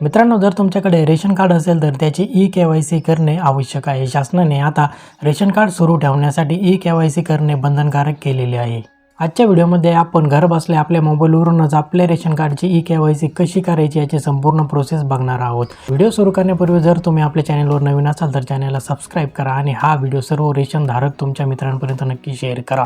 मित्रांनो जर तुमच्याकडे रेशन कार्ड असेल तर त्याची ई के वाय सी करणे आवश्यक आहे. शासनाने आता रेशन कार्ड सुरू ठेवण्यासाठी ई के वाय सी करणे बंधनकारक केलेले आहे. आजच्या व्हिडिओमध्ये आपण घरबसल्या आपल्या मोबाईलवरूनच आपल्या रेशन कार्डची ई के वाय सी कशी करायची याची संपूर्ण प्रोसेस बघणार आहोत. व्हिडिओ सुरू करण्यापूर्वी जर तुम्ही आपल्या चॅनलवर नवीन असाल तर चॅनलला सबस्क्राईब करा आणि हा व्हिडिओ सर्व रेशन धारक तुमच्या मित्रांपर्यंत नक्की शेअर करा.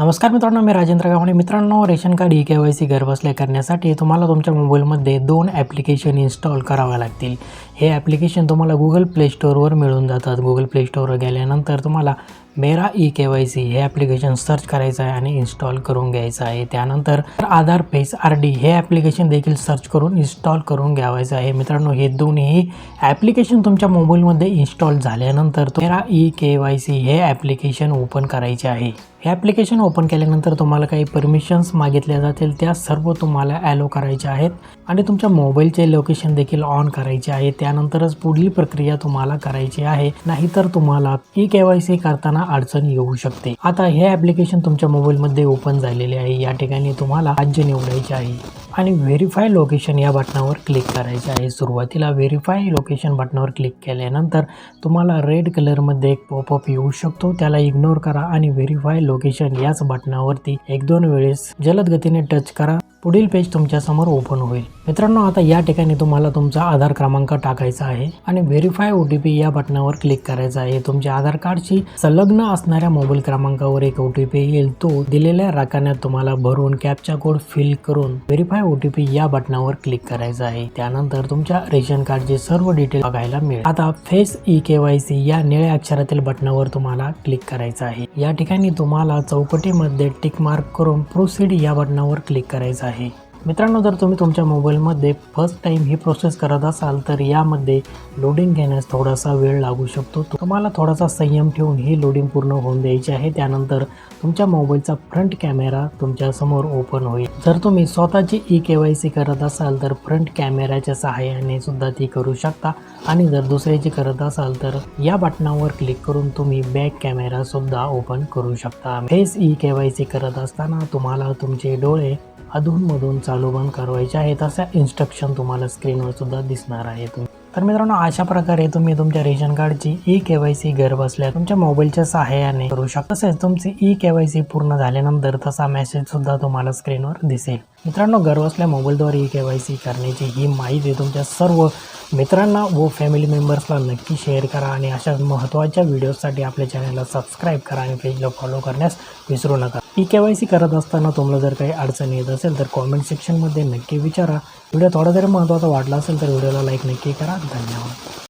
नमस्कार मित्रांनो मी राजेंद्र गावणे. मित्रांनो ration card e K Y C घरबसल्या करण्यासाठी तुम्हाला तुमच्या मोबाईलमध्ये दोन ॲप्लिकेशन इन्स्टॉल करावे लागतील. हे ॲप्लिकेशन तुम्हाला गुगल प्ले स्टोअरवर मिळून जातात. गुगल प्ले स्टोअरवर गेल्यानंतर तुम्हाला Mera e K Y C हे ॲप्लिकेशन सर्च करायचं आहे आणि इन्स्टॉल करून घ्यायचं आहे. त्यानंतर आधार फेस आर डी हे ॲप्लिकेशन देखील सर्च करून इन्स्टॉल करून घ्यावायचं आहे. मित्रांनो हे दोन्ही ॲप्लिकेशन तुमच्या मोबाईलमध्ये इन्स्टॉल झाल्यानंतर Mera e K Y C हे ॲप्लिकेशन ओपन करायचे आहे. हे ॲप्लिकेशन ओपन केल्यानंतर तुम्हाला काही परमिशन्स मागितल्या जातील. त्या सर्व तुम्हाला ॲलो करायच्या आहेत. आणि तुमच्या मोबाईलचे लोकेशन देखील ऑन करायचे आहे. त्यानंतरच पुढील प्रक्रिया तुम्हाला करायची आहे. नाहीतर तुम्हाला ई के वाय सी करताना अडचण येऊ शकते. आता हे ॲप्लिकेशन तुमच्या मोबाईलमध्ये ओपन झालेले आहे. या ठिकाणी तुम्हाला राज्य निवडायचे आहे. आणि व्हेरीफाय लोकेशन या बटनावर क्लिक करायचे आहे. सुरुवातीला व्हेरीफाय लोकेशन बटनावर क्लिक केल्यानंतर तुम्हाला रेड कलरमध्ये एक पॉपअप येऊ शकतो. त्याला इग्नोर करा आणि व्हेरीफाय लोकेशन याच बटनावरती एक दोन वेळेस जलद गतीने टच करा. पुढील पेज तुमच्यासमोर ओपन होईल. मित्रांनो आता या ठिकाणी तुम्हाला तुमचा आधार क्रमांक टाकायचा आहे आणि व्हेरीफाय ओ टी पी या बटनावर क्लिक करायचा आहे. तुमच्या आधार कार्डशी संलग्न असणाऱ्या मोबाईल क्रमांकावर एक ओ टी पी येईल. तो दिलेल्या राखाण्यात तुम्हाला भरून कॅपचा कोड फिल करून व्हेरीफाय ओ टी पी या बटनावर क्लिक करायचं आहे. त्यानंतर तुमच्या रेशन कार्डचे सर्व डिटेल बघायला मिळेल. आता face e K Y C या निळ्या अक्षरातील बटनावर तुम्हाला क्लिक करायचं आहे. या ठिकाणी तुम्हाला चौकटीमध्ये टिक मार्क करून प्रोसीड या बटनावर क्लिक करायचं आहे. मित्रांनो जर तुम्ही तुमच्या मोबाईलमध्ये फर्स्ट टाईम ही प्रोसेस करत असाल तर यामध्ये लोडिंग घेण्यास थोडासा वेळ लागू शकतो. तुम्हाला थोडासा संयम ठेवून ही लोडिंग पूर्ण होऊन द्यायची आहे. त्यानंतर तुमच्या मोबाईलचा फ्रंट कॅमेरा तुमच्यासमोर ओपन होईल. जर तुम्ही स्वतःची ई के वाय सी करत असाल तर फ्रंट कॅमेऱ्याच्या सहाय्याने सुद्धा ती करू शकता. आणि जर दुसऱ्याची करत असाल तर या बटनावर क्लिक करून तुम्ही बॅक कॅमेरा सुद्धा ओपन करू शकता. Face e K Y C करत असताना तुम्हाला तुमचे डोळे अधूनमधून चालू बंद करवायचे आहेत अशा इन्स्ट्रक्शन तुम्हाला स्क्रीनवर सुद्धा दिसणार आहेत तर मित्रांनो अशा प्रकारे तुम्ही तुमच्या रेशन कार्डची ई के वाय सी घर बसल्या तुमच्या मोबाईलच्या सहाय्याने करू शकता. तसेच तुमची ई के वाय सी पूर्ण झाल्यानंतर तसा मेसेज सुद्धा तुम्हाला स्क्रीनवर दिसेल. मित्रांनो घरबसल्या मोबाईलद्वारे ई के वाय सी करण्याची ही माहिती तुमच्या सर्व मित्रांना व फॅमिली मेंबर्सला नक्की शेअर करा आणि अशा महत्त्वाच्या व्हिडिओसाठी आपल्या चॅनलला सबस्क्राईब करा आणि पेजला फॉलो करण्यास विसरू नका. ई के वाय सी करत असताना तुम्हाला जर काही अडचण येत असेल तर कॉमेंट सेक्शनमध्ये नक्की विचारा. व्हिडिओ थोडा जरी महत्त्वाचा वाटला असेल तर व्हिडिओला लाईक नक्की करा. धन्यवाद.